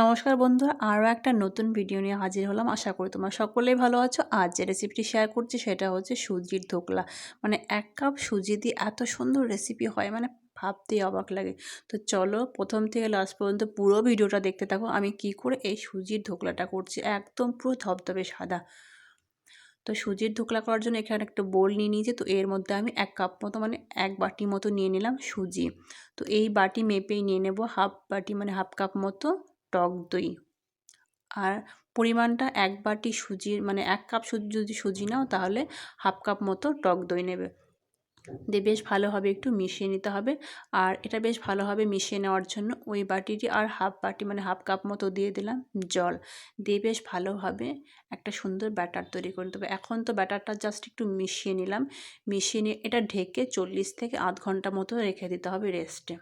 নমস্কার বন্ধুরা, আরও একটা নতুন ভিডিও নিয়ে হাজির হলাম। আশা করি তোমরা সকলেই ভালো আছো। আজ যে রেসিপিটি শেয়ার করছি সেটা হচ্ছে সুজির ধোকলা। মানে এক কাপ সুজি দিয়ে এত সুন্দর রেসিপি হয় মানে ভাবতেই অবাক লাগে। তো চলো প্রথম থেকে লাস্ট পর্যন্ত পুরো ভিডিওটা দেখতে থাকো। আমি কি করে এই সুজির ধোকলাটা করছি? একদম পুরো ধবধবে সাদা। তো সুজির ধোকলা করার জন্য এখানে একটা বোল নিয়ে নিয়েছি। তো এর মধ্যে আমি এক কাপ মতো মানে এক বাটি মতো নিয়ে নিলাম সুজি। তো এই বাটি মেপেই নিয়ে নেব। হাফ বাটি মানে হাফ কাপ মতো টক দই। আর পরিমাণটা এক বাটি সুজির মানে এক কাপ সুজি যদি সুজি নাও, তাহলে হাফ কাপ মতো টক দই নেবে। দিয়ে বেশ ভালোভাবে একটু মিশিয়ে নিতে হবে। আর এটা বেশ ভালোভাবে মিশিয়ে নেওয়ার জন্য ওই বাটিটি আর হাফ বাটি মানে হাফ কাপ মতো দিয়ে দিলাম জল। দিয়ে বেশ ভালোভাবে একটা সুন্দর ব্যাটার তৈরি করে দেবো এখন তো ব্যাটারটা জাস্ট একটু মিশিয়ে নিলাম। মিশিয়ে নিয়ে এটা ঢেকে চল্লিশ থেকে আধ ঘণ্টা মতো রেখে দিতে হবে রেস্টে।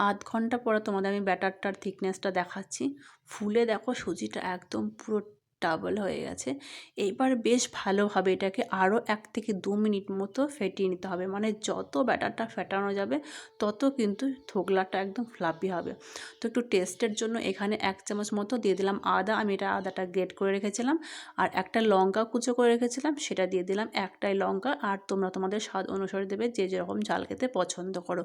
আধ ঘণ্টা পরে তোমাদের আমি ব্যাটারটার থিকনেসটা দেখাচ্ছি। ফুলে দেখো সুজিটা একদম পুরো ডাবল হয়ে গেছে। এইবার বেশ ভালোভাবে এটাকে আরও এক থেকে দু মিনিট মতো ফেটিয়ে নিতে হবে। মানে যত ব্যাটারটা ফেটানো যাবে, তত কিন্তু থোকলাটা একদম ফ্লাপি হবে। তো একটু টেস্টের জন্য এখানে এক চামচ মতো দিয়ে দিলাম আদা। আমি এটা আদাটা গ্রেট করে রেখেছিলাম। আর একটা লঙ্কা কুচো করে রেখেছিলাম, সেটা দিয়ে দিলাম একটাই লঙ্কা। আর তোমরা তোমাদের স্বাদ অনুসারে দেবে, যে যেরকম ঝাল খেতে পছন্দ করো।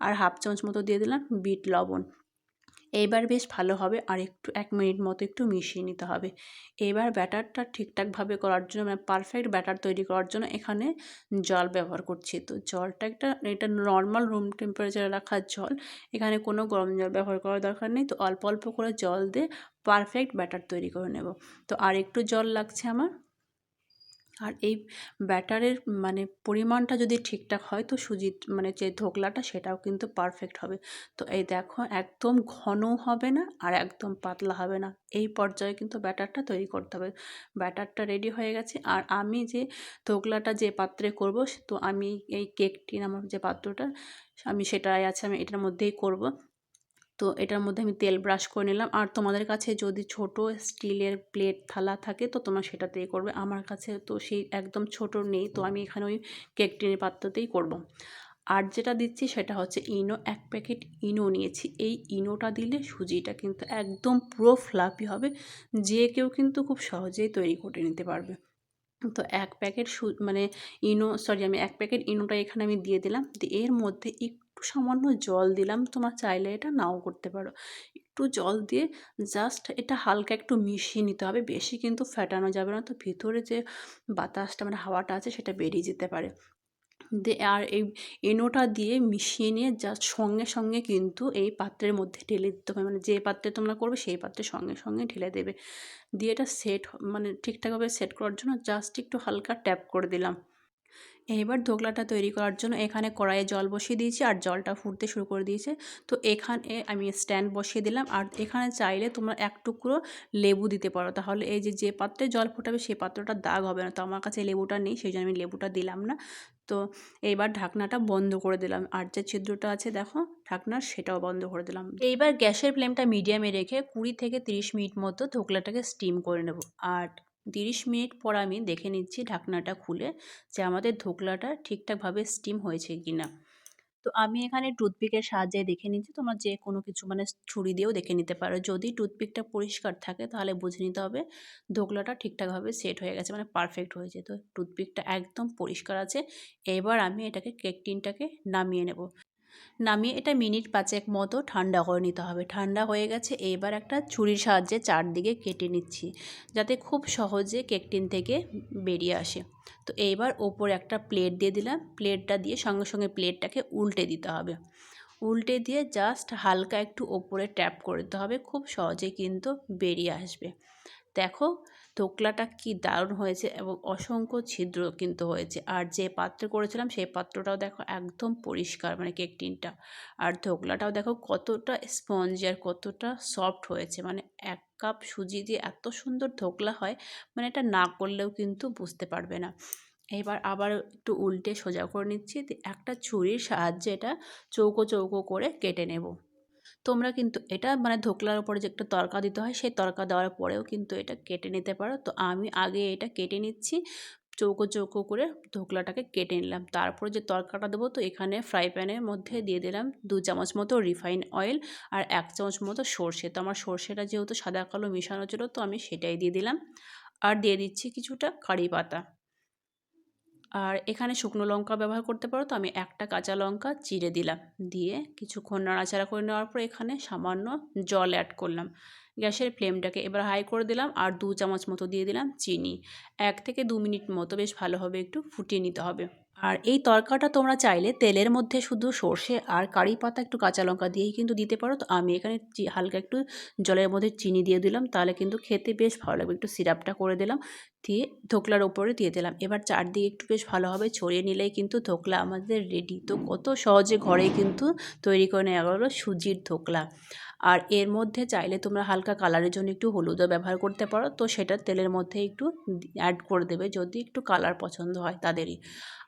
আর হাফ চামচ মতো দিয়ে দিলাম বিট লবণ। এইবার বেশ ভালো হবে আর একটু এক মিনিট মতো একটু মিশিয়ে নিতে হবে। এবার ব্যাটারটা ঠিকঠাকভাবে করার জন্য মানে পারফেক্ট ব্যাটার তৈরি করার জন্য এখানে জল ব্যবহার করছি। তো জলটা একটা, এটা নর্মাল রুম টেম্পারেচারে রাখা জল, এখানে কোনো গরম জল ব্যবহার করার দরকার নেই। তো অল্প অল্প করে জল দিয়ে পারফেক্ট ব্যাটার তৈরি করে নেব। তো আর একটু জল লাগছে আমার। আর এই ব্যাটারের মানে পরিমাণটা যদি ঠিকঠাক হয় তো সুজির মানে যে ধোকলাটা সেটাও কিন্তু পারফেক্ট হবে। তো এই দেখো একদম ঘনও হবে না আর একদম পাতলা হবে না। এই পর্যায়ে কিন্তু ব্যাটারটা তৈরি করতে হবে। ব্যাটারটা রেডি হয়ে গেছে আর আমি যে ধোকলাটা যে পাত্রে করব তো আমি এই কেকটি আমার যে পাত্রটা আমি সেটাই আছে আমি এটার মধ্যেই করব। তো এটার মধ্যে আমি তেল ব্রাশ করে নিলাম। আর তোমাদের কাছে যদি ছোট স্টিলের প্লেট থালা থাকে, তো তোমরা সেটাতেই করবে। আমার কাছে তো সেই একদম ছোট নেই, তো আমি এখানে ওই কেক টিনের পাত্রতেই করব। আর যেটা দিচ্ছি সেটা হচ্ছে ইনো, এক প্যাকেট ইনো নিয়েছি। এই ইনোটা দিলে সুজিটা কিন্তু একদম পুরো ফ্লাপি হবে। যে কেউ কিন্তু খুব সহজেই তৈরি করে নিতে পারবে। তো এক প্যাকেট সু মানে ইনো, সরি আমি এক প্যাকেট ইনোটা এখানে আমি দিয়ে দিলাম। এর মধ্যে একটু সামান্য জল দিলাম, তোমার চাইলে এটা নাও করতে পারো। একটু জল দিয়ে জাস্ট এটা হালকা একটু মিশিয়ে নিতে হবে, বেশি কিন্তু ফেটানো যাবে না। তো ভিতরে যে বাতাসটা মানে হাওয়াটা আছে, সেটা বেরিয়ে যেতে পারে। দিয়ে আর এই এনোটা দিয়ে মিশিয়ে নিয়ে জাস্ট সঙ্গে সঙ্গে কিন্তু এই পাত্রের মধ্যে ঢেলে দিতে হবে। মানে যে পাত্রে তোমরা করবে, সেই পাত্রে সঙ্গে সঙ্গে ঢেলে দেবে। দিয়ে এটা সেট মানে ঠিকঠাকভাবে সেট করার জন্য জাস্ট একটু হালকা ট্যাপ করে দিলাম। এইবার ধোকলাটা তৈরি করার জন্য এখানে কড়াইয়ে জল বসিয়ে দিয়েছি আর জলটা ফুটতে শুরু করে দিয়েছে। তো এখানে আমি স্ট্যান্ড বসিয়ে দিলাম আর এখানে চাইলে তোমরা এক টুকরো লেবু দিতে পারো। তাহলে এই যে যে পাত্রে জল ফোটাবে সেই পাত্রটা দাগ হবে না। তো আমার কাছে লেবুটা নেই, সেই জন্য আমি লেবুটা দিলাম না। তো এইবার ঢাকনাটা বন্ধ করে দিলাম আর যে ছিদ্রটা আছে দেখো ঢাকনার সেটাও বন্ধ করে দিলাম। এইবার গ্যাসের ফ্লেমটা মিডিয়ামে রেখে কুড়ি থেকে তিরিশ মিনিট মতো ধোকলাটাকে স্টিম করে নেব। আর তিরিশ মিনিট পর আমি দেখে নিচ্ছি ঢাকনাটা খুলে যে আমাদের ধোকলাটা ঠিকঠাকভাবে স্টিম হয়েছে কি না তো আমি এখানে টুথপিকের সাহায্যে দেখে নিচ্ছি, তোমরা যে কোনো কিছু মানে ছুরি দিয়েও দেখে নিতে পারো। যদি টুথপিকটা পরিষ্কার থাকে তাহলে বুঝে নিতে হবে ধোকলাটা ঠিকঠাকভাবে সেট হয়ে গেছে মানে পারফেক্ট হয়েছে। তো টুথপিকটা একদম পরিষ্কার আছে, এবার আমি এটাকে কেক টিনটাকে নামিয়ে নেব। নামিয়ে এটা মিনিট পাঁচেক মতো ঠান্ডা করে নিতে হবে। ঠান্ডা হয়ে গেছে এবার একটা ছুরির সাহায্যে চারদিকে কেটে নিচ্ছি, যাতে খুব সহজে কেক টিন থেকে বেরিয়ে আসে। তো এইবার ওপরে একটা প্লেট দিয়ে দিলাম, প্লেটটা দিয়ে সঙ্গে সঙ্গে প্লেটটাকে উল্টে দিতে হবে। উল্টে দিয়ে জাস্ট হালকা একটু ওপরে ট্যাপ করে দিতে হবে, খুব সহজে কিন্তু বেরিয়ে আসবে। দেখো ধোকলাটা কি দারুণ হয়েছে এবং অসংখ্য ছিদ্র কিন্তু হয়েছে। আর যে পাত্রে করেছিলাম, সেই পাত্রটাও দেখো একদম পরিষ্কার মানে কেক টিনটা। আর ধোকলাটাও দেখো কতটা স্পঞ্জ আর কতটা সফট হয়েছে। মানে এক কাপ সুজি দিয়ে এত সুন্দর ধোকলা হয় মানে এটা না করলেও কিন্তু বুঝতে পারবে না। এবার আবার একটু উল্টে সোজা করে নিচ্ছি। একটা ছুরির সাহায্যে এটা চৌকো চৌকো করে কেটে নেব। তোমরা কিন্তু এটা মানে ধোকলার উপরে যে একটা তরকা দিতে হয়, সেই তরকা দেওয়ার পরেও কিন্তু এটা কেটে নিতে পারো। তো আমি আগে এটা কেটে নিচ্ছি, চৌকো চৌকো করে ধোকলাটাকে কেটে নিলাম। তারপর যে তরকাটা দেবো তো এখানে ফ্রাই প্যানের মধ্যে দিয়ে দিলাম দু চামচ মতো রিফাইন অয়েল আর এক চামচ মতো সর্ষে। তো আমার সর্ষেটা যেহেতু সাদা কালো মেশানো ছিল, তো আমি সেটাই দিয়ে দিলাম। আর দিয়ে দিচ্ছি কিছুটা কারি পাতা। আর এখানে শুকনো লঙ্কা ব্যবহার করতে পারো। তো আমি একটা কাঁচা লঙ্কা চিড়ে দিলাম। দিয়ে কিছুক্ষণ নাড়াচাড়া করে নেওয়ার পর এখানে সামান্য জল অ্যাড করলাম। গ্যাসের ফ্লেমটাকে এবার হাই করে দিলাম আর দু চামচ মতো দিয়ে দিলাম চিনি। এক থেকে দু মিনিট মতো বেশ ভালোভাবে একটু ফুটিয়ে নিতে হবে। আর এই তরকাটা তোমরা চাইলে তেলের মধ্যে শুধু সর্ষে আর কারি পাতা একটু কাঁচা লঙ্কা দিয়েই কিন্তু দিতে পারো। তো আমি এখানে হালকা একটু জলের মধ্যে চিনি দিয়ে দিলাম। তাহলে কিন্তু খেতে বেশ ভালো লাগবে। একটু সিরাপটা করে দিলাম। দিয়ে ধোকলার ওপরে দিয়ে দিলাম। এবার চারদিকে একটু বেশ ভালোভাবে ছড়িয়ে নিলেই কিন্তু ধোকলা আমাদের রেডি তো কত সহজে ঘরেই কিন্তু তৈরি করে নেওয়া গেলো সুজির ধোকলা। আর এর মধ্যে চাইলে তোমরা হালকা কালারের জন্য একটু হলুদও ব্যবহার করতে পারো। তো সেটা তেলের মধ্যে একটু অ্যাড করে দেবে। যদি একটু কালার পছন্দ হয় তাদেরই।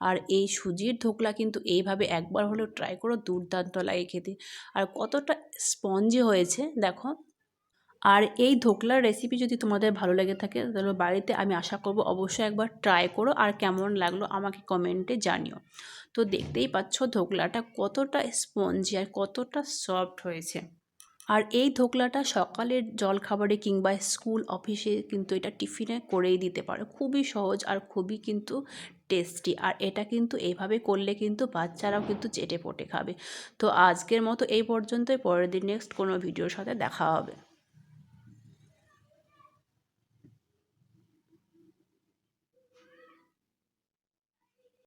আর এই সুজির ধোকলা কিন্তু এইভাবে একবার হলেও ট্রাই করো, দুর্দান্ত লাগে খেতে। আর কতটা স্পঞ্জি হয়েছে, দেখো। আর এই ধোকলার রেসিপি যদি তোমাদের ভালো লেগে থাকে, তাহলে বাড়িতে আমি আশা করব অবশ্যই একবার ট্রাই করো আর কেমন লাগল আমাকে কমেন্টে জানিও। তো দেখতেই পাচ্ছ ধোকলাটা কতটা স্পঞ্জি আর কতটা সফট হয়েছে। আর এই ধোকলাটা সকালের জলখাবারে কিংবা স্কুল অফিসে কিন্তু এটা টিফিনে করেই দিতে পারো। খুবই সহজ আর খুবই কিন্তু টেস্টি। আর এটা কিন্তু এইভাবে করলে কিন্তু বাচ্চারাও কিন্তু চেটে পটে খাবে। তো আজকের মতো এই পর্যন্তই। পরের দিন নেক্সট কোনো ভিডিওর সাথে দেখা হবে।